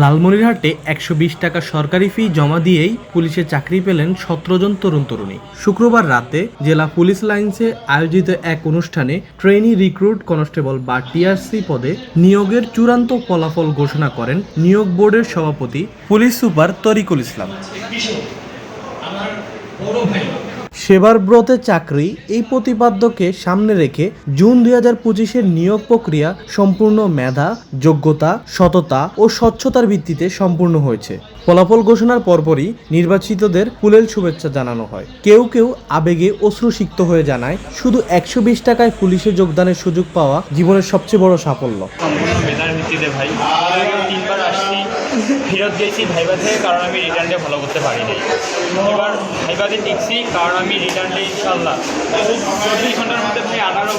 লালমনিরহাটে একশো বিশ টাকা সরকারি ফি জমা দিয়েই পুলিশে চাকরি পেলেন সতেরো জন তরুণ তরুণী। শুক্রবার রাতে জেলা পুলিশ লাইন্সে আয়োজিত এক অনুষ্ঠানে ট্রেনি রিক্রুট কনস্টেবল বা টিআরসি পদে নিয়োগের চূড়ান্ত ফলাফল ঘোষণা করেন নিয়োগ বোর্ডের সভাপতি পুলিশ সুপার তরিকুল ইসলাম। সেবার ব্রতে চাকরি এই প্রতিপাদ্যকে সামনে রেখে জুন দুই হাজার পঁচিশের নিয়োগ প্রক্রিয়া সম্পূর্ণ মেধা, যোগ্যতা, সততা ও স্বচ্ছতার ভিত্তিতে সম্পূর্ণ হয়েছে। ফলাফল ঘোষণার পরপরই নির্বাচিতদের ফুলেল শুভেচ্ছা জানানো হয়। কেউ কেউ আবেগে অশ্রুসিক্ত হয়ে জানায়, শুধু একশো বিশ টাকায় পুলিশে যোগদানের সুযোগ পাওয়া জীবনের সবচেয়ে বড় সাফল্য। সম্পূর্ণ মেধার ভিত্তিতে ভাই, তিনবার ফেরত গেছি ভাইবা থেকে, কারণ আমি রিটার্নটা ভালো করতে পারিনি। এবার ভাইবাতে টিকছি কারণ আমি রিটার্নটা ইনশাল্লাহ চব্বিশ ঘণ্টার মধ্যে ভাই আঠারো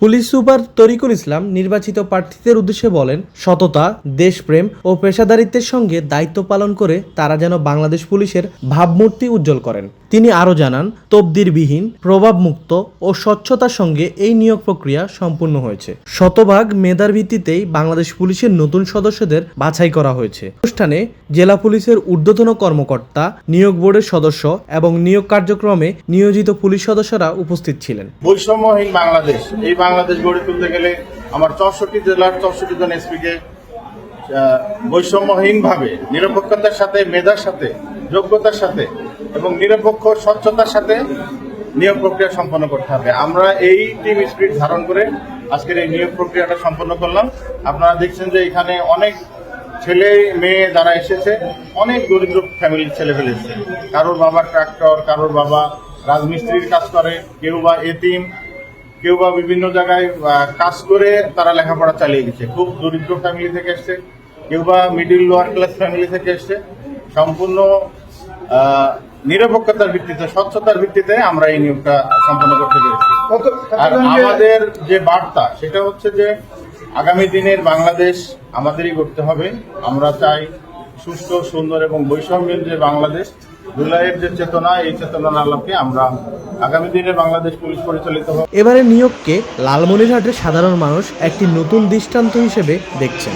পুলিশ সুপার তরিকুল ইসলাম নির্বাচিত প্রার্থীদের উদ্দেশ্যে বলেন, সততা, দেশপ্রেম ও পেশাদারিত্বের সঙ্গে দায়িত্ব পালন করে তারা যেন বাংলাদেশ পুলিশের ভাবমূর্তি উজ্জ্বল করেন। তিনি আরও জানান, তবদিরবিহীন, প্রভাবমুক্ত ও স্বচ্ছতার সঙ্গে এই নিয়োগ প্রক্রিয়া সম্পূর্ণ হয়েছে। শতভাগ মেধার ভিত্তিতেই বাংলাদেশ পুলিশের নতুন সদস্যদের বাছাই করা হয়েছে। অনুষ্ঠানে জেলা পুলিশের ঊর্ধ্বতন কর্মকর্তা, নিয়োগ বোর্ডের সদস্য এবং নিয়োগ কার্যক্রমে নিয়োজিত পুলিশ সদস্যরা উপস্থিত ছিলেন। বৈষম্যহীন বাংলাদেশ। এই বাংলাদেশ গড়ে তুলতে গেলে আমার চৌষট্টি জেলার চৌষট্টি জন এসপিকে বৈষম্যহীন ভাবে নিরপেক্ষতার সাথে, মেধার সাথে, যোগ্যতার সাথে এবং নিরপেক্ষ, স্বচ্ছতার সাথে নিয়োগ প্রক্রিয়া সম্পন্ন করতে হবে। আমরা এই টিম স্পিরিট ধারণ করে আজকের এই নিয়োগ প্রক্রিয়াটা সম্পন্ন করলাম। আপনারা দেখছেন যে এখানে অনেক ছেলে, মেয়ে যারা এসেছে, অনেক দরিদ্র ফ্যামিলির ছেলে ফেলে এসেছে। কারোর বাবা ট্রাক্টর কারোর বাবা রাজমিস্ত্রির কাজ করে কেউ বা এতিম কেউ বা বিভিন্ন জায়গায় কাজ করে তারা লেখাপড়া চালিয়ে গেছে খুব দরিদ্র ফ্যামিলি থেকে এসছে কেউ বা মিডিল লোয়ার ক্লাস ফ্যামিলি থেকে এসছে। সম্পূর্ণ নিরপেক্ষতার ভিত্তিতে স্বচ্ছতার ভিত্তিতে আমরা এই নিয়োগটা সম্পন্ন করতে পেরেছি। আর আমাদের যে বার্তা সেটা হচ্ছে যে আগামী দিনের বাংলাদেশ আমাদেরই করতে হবে। আমরা চাই সুস্থ সুন্দর এবং বৈষম্যের যে বাংলাদেশ জুলাইয়ের যে চেতনা এই চেতনার আলোকে আমরা আগামী দিনে বাংলাদেশ পুলিশ পরিচালিত হবে এবারে নিয়োগকে লালমনিরহাটের সাধারণ মানুষ একটি নতুন দৃষ্টান্ত হিসেবে দেখছেন।